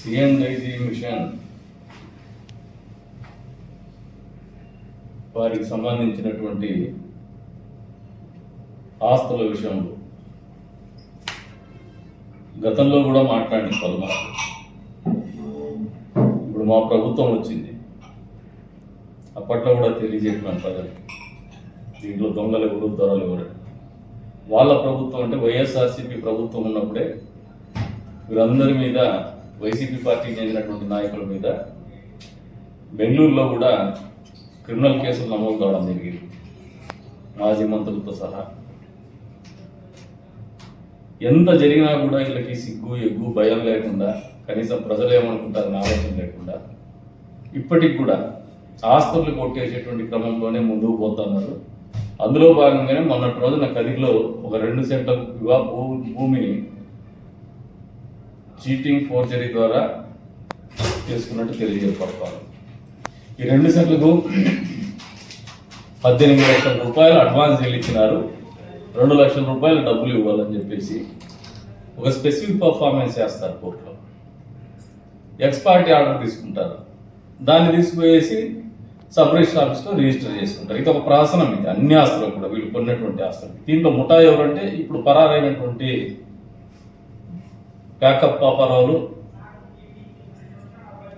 సిఎన్ఐజి machine వారికి సంబంధించినటువంటి ఆస్తుల విషయంలో గతంలో కూడా మాట్లాడిన పలుమార్లు ఇప్పుడు మా ప్రభుత్వం వచ్చింది. అప్పట్లో కూడా తెలియజేసినాను ప్రజలు దీంట్లో దొంగలు ఎవరు దొరలు ఎవరు? వాళ్ళ ప్రభుత్వం అంటే వైఎస్ఆర్సీపీ ప్రభుత్వం ఉన్నప్పుడే వీరందరి మీద వైసీపీ పార్టీకి చెందినటువంటి నాయకుల మీద బెంగళూరులో కూడా క్రిమినల్ కేసులు నమోదు కావడం జరిగింది. మాజీ మంత్రులతో సహా. ఎంత జరిగినా కూడా వీళ్ళకి సిగ్గు ఎగ్గు భయం లేకుండా కనీసం ప్రజలు ఏమనుకుంటారని ఆలోచన లేకుండా ఇప్పటికి కూడా ఆస్తులు కొట్టేసేటువంటి క్రమంలోనే ముందుకు పోతున్నారు. అందులో భాగంగానే మొన్నటి రోజున కదిలో ఒక రెండు సెంట్ల వివా భూమి చీటింగ్ ఫోర్జరీ ద్వారా చేసుకున్నట్టు తెలియజేయబడతారు ఈ రెండు సెంట్లకు పద్దెనిమిది లక్షల రూపాయలు అడ్వాన్స్ చెల్లించినారు రెండు లక్షల రూపాయలు డబ్బులు ఇవ్వాలని చెప్పేసి ఒక స్పెసిఫిక్ పర్ఫార్మెన్స్ చేస్తారు కోర్టులో. ఎక్స్ పార్టీ ఆర్డర్ తీసుకుంటారు. దాన్ని తీసుకుపోయేసి సపరేషన్ ఆఫీస్లో రిజిస్టర్ చేసుకుంటారు. ఇది ఒక ప్రాసనం ఇది. అన్ని ఆస్తులు కూడా వీళ్ళు కొన్నటువంటి ఆస్తులు. దీంట్లో ముఠా ఎవరంటే ఇప్పుడు పరారైనటువంటి కాకప్ పాపారావులు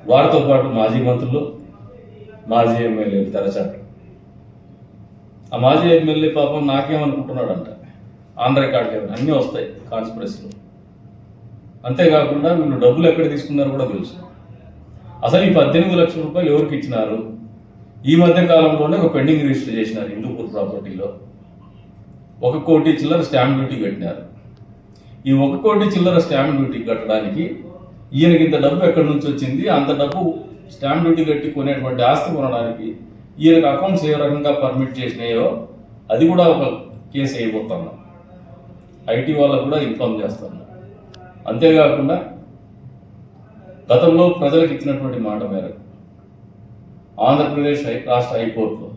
వారితో పాటు మాజీ మంత్రులు మాజీ ఎమ్మెల్యేలు తెరచాటు ఆ మాజీ ఎమ్మెల్యే పాపం నాకేమనుకుంటున్నాడంట? ఆన్ రికార్డ్ అన్నీ వస్తాయి కాన్స్పిరసీలో. అంతేకాకుండా వీళ్ళు డబ్బులు ఎక్కడ తీసుకున్నారో కూడా తెలుసు. అసలు ఈ పద్దెనిమిది లక్షల రూపాయలు ఎవరికి ఇచ్చినారు? ఈ మధ్య కాలంలోనే ఒక పెండింగ్ రిజిస్టర్ చేసినారు హిందూపూర్ ప్రాపర్టీలో. ఒక కోటి చిల్లర స్టాంప్ డ్యూటీ కట్టినారు. ఈ ఒక కోటి చిల్లర స్టాంప్ డ్యూటీ కట్టడానికి ఈయనకి ఇంత డబ్బు ఎక్కడి నుంచి వచ్చింది? అంత డబ్బు స్టాంప్ డ్యూటీ కట్టి కొనేటువంటి ఆస్తి కొనడానికి ఈయనకు అకౌంట్స్ ఏ రకంగా పర్మిట్ చేసినాయో అది కూడా ఒక కేసు అయిపోతున్నాం ఐటీ వాళ్ళకు కూడా ఇన్ఫార్మ్ చేస్తాను అంతేకాకుండా గతంలో ప్రజలకు ఇచ్చినటువంటి మాట మేరకు ఆంధ్రప్రదేశ్ రాష్ట్ర హైకోర్టులో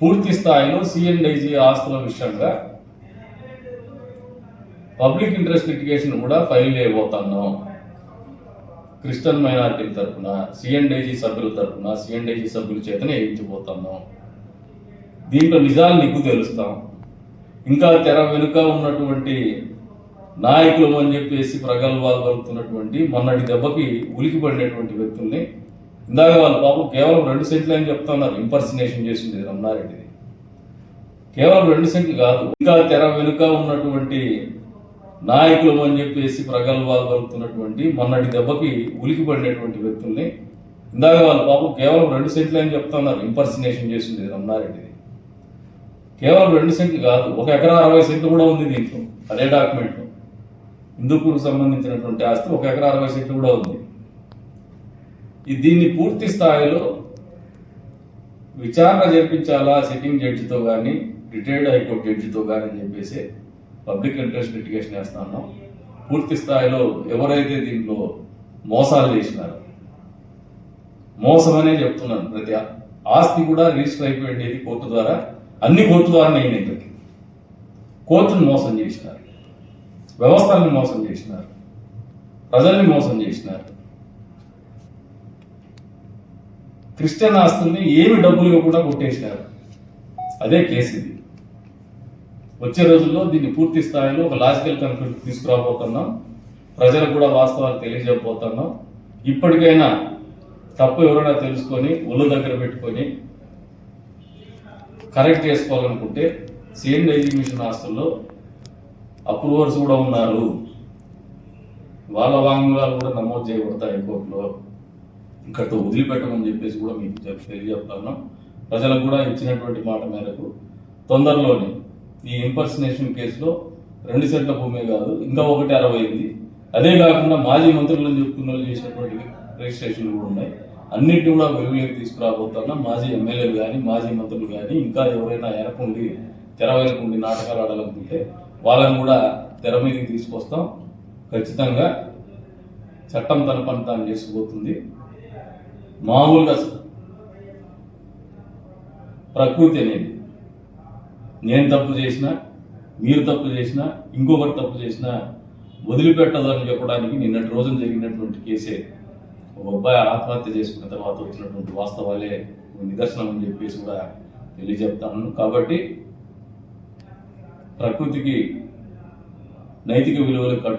పూర్తి స్థాయిలో సిఎన్డైజీ ఆస్తుల విషయంగా పబ్లిక్ ఇంట్రెస్ట్ లిటిగేషన్ కూడా ఫైల్ చేయబోతున్నాం క్రిస్టియన్ మైనారిటీల తరఫున సిఎన్డైజీ సభ్యుల తరఫున సిఎన్డైజీ సభ్యుల చేతనే వేయించబోతున్నాం దీంట్లో నిజాలు నీకు తెలుస్తాం. ఇంకా తెర వెనుక ఉన్నటువంటి నాయకులు అని చెప్పేసి ప్రగల్భాలు పలుకుతున్నటువంటి మొన్నటి దెబ్బకి ఉలికి పడినటువంటి వ్యక్తుల్ని ఇందాక వాళ్ళు పాపం కేవలం రెండు సెంట్లు అని చెప్తున్నారు ఇంపర్సినేషన్ చేసింది రమణారెడ్డిది. కేవలం రెండు సెంట్లు కాదు ఇంకా తెర వెనుక ఉన్నటువంటి నాయకులు అని చెప్పేసి ప్రగల్భాలు పలుకుతున్నటువంటి మొన్నటి దెబ్బకి ఉలికి పడినటువంటి వ్యక్తుల్ని ఇందాక వాళ్ళ పాపం కేవలం రెండు సెంట్లు అని చెప్తున్నారు ఇంపర్సినేషన్ చేసింది రమణారెడ్డిది. కేవలం రెండు సెంట్లు కాదు ఒక ఎకరా అరవై సెంట్లు కూడా ఉంది దీంట్లో అదే డాక్యుమెంట్లో హిందూపూర్కు సంబంధించినటువంటి ఆస్తి ఒక ఎకరా అరవై సెంట్లు కూడా ఉంది. ఈ దీన్ని పూర్తి స్థాయిలో విచారణ జరిపించాలా సిట్టింగ్ జడ్జితో కానీ రిటైర్డ్ హైకోర్టు జడ్జితో కానీ అని చెప్పేసి పబ్లిక్ ఇంట్రెస్ట్ లిటిగేషన్ వేస్తా ఉన్నాం. పూర్తి స్థాయిలో ఎవరైతే దీంట్లో మోసాలు చేసినారో మోసమనే చెప్తున్నాను. ప్రతి ఆస్తి కూడా రిజిస్టర్ అయిపోయింది కోర్టు ద్వారా. అన్ని కోర్టు ద్వారా నేను ఇక్కడికి. కోర్టును మోసం చేసినారు. వ్యవస్థల్ని మోసం చేసినారు. ప్రజల్ని మోసం చేసినారు. క్రిస్టియన్ ఆస్తుల్ని ఏమి డబ్బులు ఇవ్వకుండా కొట్టేసినారు. అదే కేసు ఇది. వచ్చే రోజుల్లో దీన్ని పూర్తి స్థాయిలో ఒక లాజికల్ కన్క్లూజన్ తీసుకురాబోతున్నాం. ప్రజలకు కూడా వాస్తవాలు తెలియజేయబోతున్నాం. ఇప్పటికైనా తప్పు ఎవరైనా తెలుసుకొని ఒళ్ళు దగ్గర పెట్టుకొని కరెక్ట్ చేసుకోవాలనుకుంటే సేమ్ ఎగ్జిబిషన్ ఆస్తుల్లో అప్రూవర్స్ కూడా ఉన్నారు. వాళ్ళ వాంగ్మూలాలు కూడా నమోదు చేయబడతాయి హైకోర్టులో. ఇక్కడ వదిలిపెట్టమని చెప్పేసి కూడా మీకు చెప్ తెలియజెప్తాను ప్రజలకు కూడా ఇచ్చినటువంటి మాట మేరకు తొందరలోనే ఈ ఇంపర్సనేషన్ కేసులో రెండు సెట్ల భూమే కాదు ఇంకా ఒకటి అరవై ఉంది అదే కాకుండా మాజీ మంత్రులను చెప్పుకున్న వాళ్ళు చేసినటువంటి రిజిస్ట్రేషన్లు కూడా ఉన్నాయి. అన్నింటినీ కూడా వెలుగులోకి తీసుకురాబోతున్నా మాజీ ఎమ్మెల్యేలు కానీ మాజీ మంత్రులు కానీ ఇంకా ఎవరైనా ఎనకుండి తెర వెనకుండి నాటకాలు ఆడాలనుకుంటే వాళ్ళని కూడా తెర మీదకి తీసుకొస్తాం. ఖచ్చితంగా చట్టం తన పని తాను చేసుకుపోతుంది. మామూలుగా ప్రకృతి అనేది నేను తప్పు చేసినా మీరు తప్పు చేసినా ఇంకొకరు తప్పు చేసినా వదిలిపెట్టదని చెప్పడానికి నిన్నటి రోజున జరిగినటువంటి కేసే. ఒక అబ్బాయి ఆత్మహత్య చేసుకున్న తర్వాత వచ్చినటువంటి వాస్తవాలే నిదర్శనం అని చెప్పేసి కూడా తెలియజెప్తాను. కాబట్టి ప్రకృతికి నైతిక విలువలు కట్టు